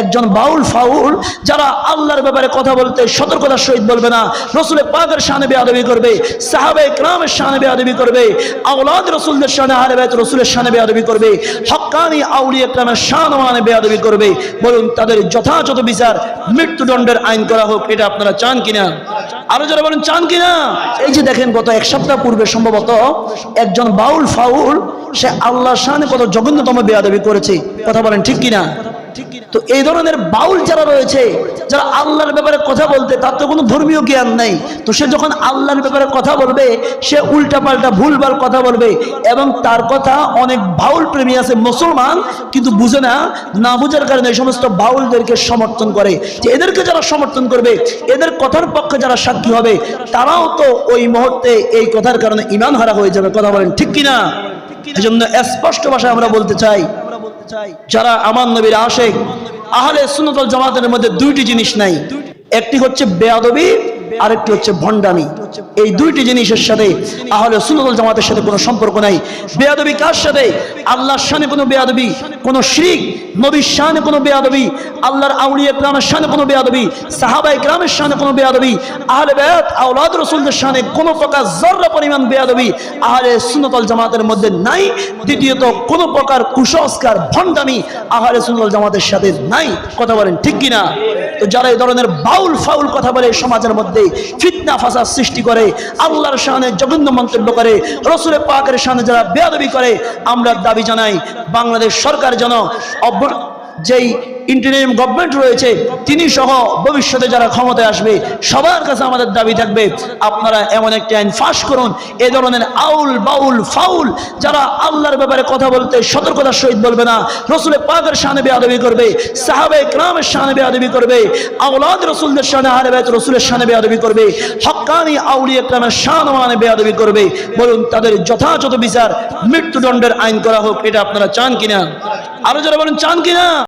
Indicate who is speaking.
Speaker 1: একজন বাউল ফাউল যারা আল্লাহর ব্যাপারে কথা বলতে সতর্কতার সহিত বলবে না। রসুলের পাকের শানে বেয়াদবি করবে সাহাবে ক্রামের শানে বেয়াদবি করবে আউলাদ রসুলদের শানে, আহলে বাইত রসুলের শানে বেয়াদবি করবে, হক্কানি আউলিয়া ক্রামের শান মানে বেয়াদবি করবে। বলুন, তাদের যথাযথ বিচার মৃত্যুদণ্ডের আইন করা হোক, এটা আপনারা চান কিনা? আরও যারা বলেন, চান কিনা? এই যে দেখেন, গত এক সপ্তাহ পূর্বে সম্ভবত একজন বাউল ফাউল, সে আল্লাহর শানে কত জঘন্যতম বেয়াদবি করেছে। কথা বলেন ঠিক কিনা? তো এই ধরনের বাউল যারা রয়েছে, যারা আল্লাহর ব্যাপারে কথা বলতে, তার তো কোনো ধর্মীয় জ্ঞান নেই। তো সে যখন আল্লাহর ব্যাপারে কথা বলবে, সে উল্টা পাল্টা ভুলভাল কথা বলবে এবং তার কথা অনেক বাউল প্রেমী আছে, মুসলমান, কিন্তু বুঝে না না বুঝার কারণে এই সমস্ত বাউলদেরকে সমর্থন করে। যে এদেরকে যারা সমর্থন করবে, এদের কথার পক্ষে যারা সাক্ষী হবে, তারাও তো ওই মুহূর্তে এই কথার কারণে ইমান হারা হয়ে যাবে। কথা বলেন, ঠিক কিনা? এই জন্য স্পষ্ট ভাষায় আমরা বলতে চাই, যারা আমার নবীর আশেক আহলে সুন্নতল জামাতের মধ্যে দুইটি জিনিস নাই। একটি হচ্ছে বেয়াদবি আরেকটি হচ্ছে ভণ্ডামি। এই দুইটি জিনিসের সাথে আহলে সুন্নতল জামাতের সাথে কোনো সম্পর্ক নাই। বেয়াদবি কার সাথে? আল্লাহর শানে কোনো বেয়াদবি, কোনো শিরিক, নবীর শানে কোনো বেয়াদবি, আল্লাহর আউলিয়া গ্রামের শানে কোনো বেয়াদবি সাহাবাই গ্রামের শানে কোনো বেয়াদবি, আহলে বেয়াত আউলাদ রসুলদের শানে কোনো প্রকার জর্রা পরিমাণ বেয়াদবি আহলে সুন্নতল জামাতের মধ্যে নাই। দ্বিতীয়ত, কোনো প্রকার কুসংস্কার, ভণ্ডামি আহলে সুন্নতল জামাতের সাথে নাই। কথা বলেন ঠিক কিনা? তো যারা এই ধরনের বাউল ফাউল কথা বলে সমাজের মধ্যে ফিতনা ফাসাদ সৃষ্টি করে, আল্লাহর সামনে জঘন্য মন্তব্য করে, রসুলের পাকের সামনে যারা বেয়াদবি করে, আমরা দাবি জানাই, বাংলাদেশ সরকার যেন যেই ইন্টারিয়াম গভর্নমেন্ট রয়েছে, তিনি সহ ভবিষ্যতে যারা ক্ষমতায় আসবে, সবার কাছে আমাদের দাবি থাকবে, আপনারা এমন একটি আইন ফাঁস করুন, এ ধরনের আউল বাউল ফাউল যারা আল্লাহর ব্যাপারে কথা বলতে সতর্কতার সহিত বলবে না, রসুলের পাকের শানে বেয়াদবি করবে, সাহাবে ক্রামের শানে বেয়াদবি করবে আউলাদ রসুলদের শানে আহলে বাইত রসুলের শানে বেয়াদবি করবে হক্কানি আউলিয়া ক্রামের শান মানে বেয়াদবি করবে, বলুন তাদের যথাযথ বিচার মৃত্যুদণ্ডের আইন করা হোক, এটা আপনারা চান কিনা? আরও যারা বলেন, চান কিনা?